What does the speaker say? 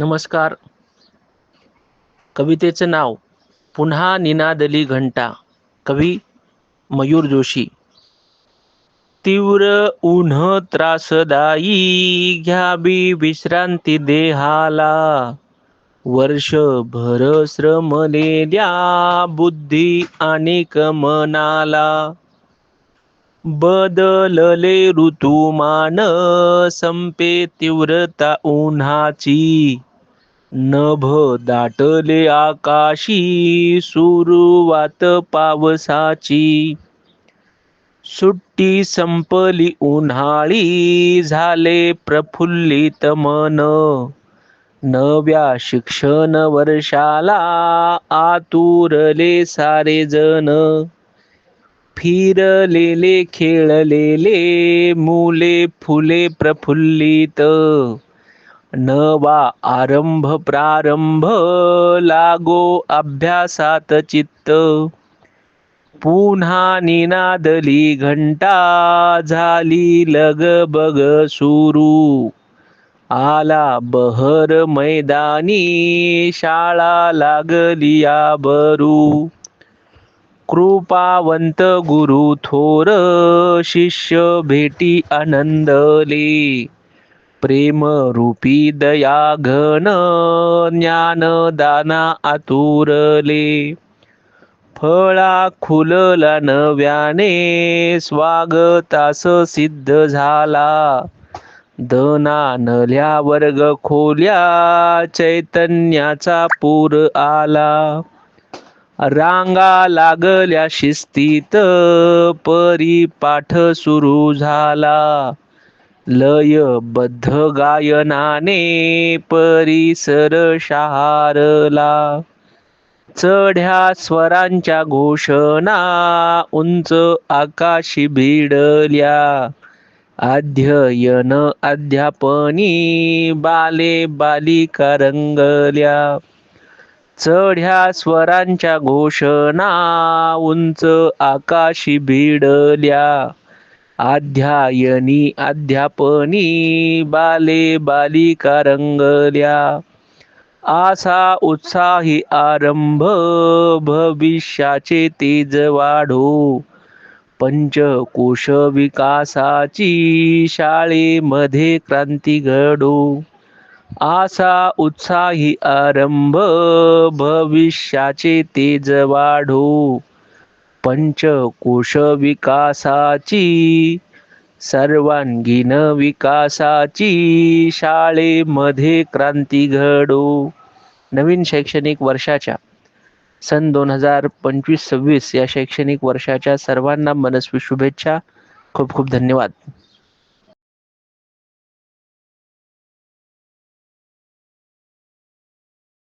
नमस्कार. कवितेचं नाव पुन्हा निनादली घंटा कवी मयूर जोशी. तीव्र उन्ह त्रासदायी घ्यावी विश्रांती देहाला. वर्षभर श्रमलेल्या बुद्धी आणि मनाला. बदलले ऋतुमान संपे तीव्रता उन्हाची. नभ दाटले आकाशी सुरुवात पावसाची. सुट्टी संपली उन्हाळी झाले प्रफुल्लित मन. नव्या शिक्षण वर्षाला आतुरले सारे जण. फिरलेले खेळलेले मुले फुले प्रफुल्लित. नवा आरंभ प्रारंभ लागो अभ्यासात चित्त. पुन्हा निनादली घंटा झाली लगबग सुरू. आला बहर मैदानी शाळा लागली बरू कृपावंत गुरु थोर शिष्य भेटी आनंदले. प्रेम रूपी दया घन ज्ञान दाना आतुरले फळा खुलला नव्याने स्वागतास सिद्ध झाला. दनानल्या वर्ग खोल्या चैतन्याचा पूर आला. रांगा लागल्या शिस्तीत परिपाठ सुरू झाला. लयबद्ध गायनाने परिसर शहारला चढ्या स्वरांच्या घोषणा उंच आकाशी भिडल्या. अध्ययन अध्यापनी बाले बालिका रंगल्या. चढ्या स्वरांच्या घोषणा उंच आकाशी भिडल्या. अध्यायनी अध्यापनी बाले बालिका रंगल्या आसा उत्साही आरंभ भविष्याचे तेज वाढो. पंचकोश विकासाची शाळेमध्ये क्रांती घडो. आसा उत्साही आरंभ भविष्याचे तेज वाढो. पंचकोश विकासाची सर्वांगीण विकासाची शाळेमध्ये क्रांती घडो. नवीन शैक्षणिक वर्षाच्या सन दोन हजार पंचवीस सव्वीस या शैक्षणिक वर्षाच्या सर्वांना मनस्वी शुभेच्छा. खूप खूप धन्यवाद.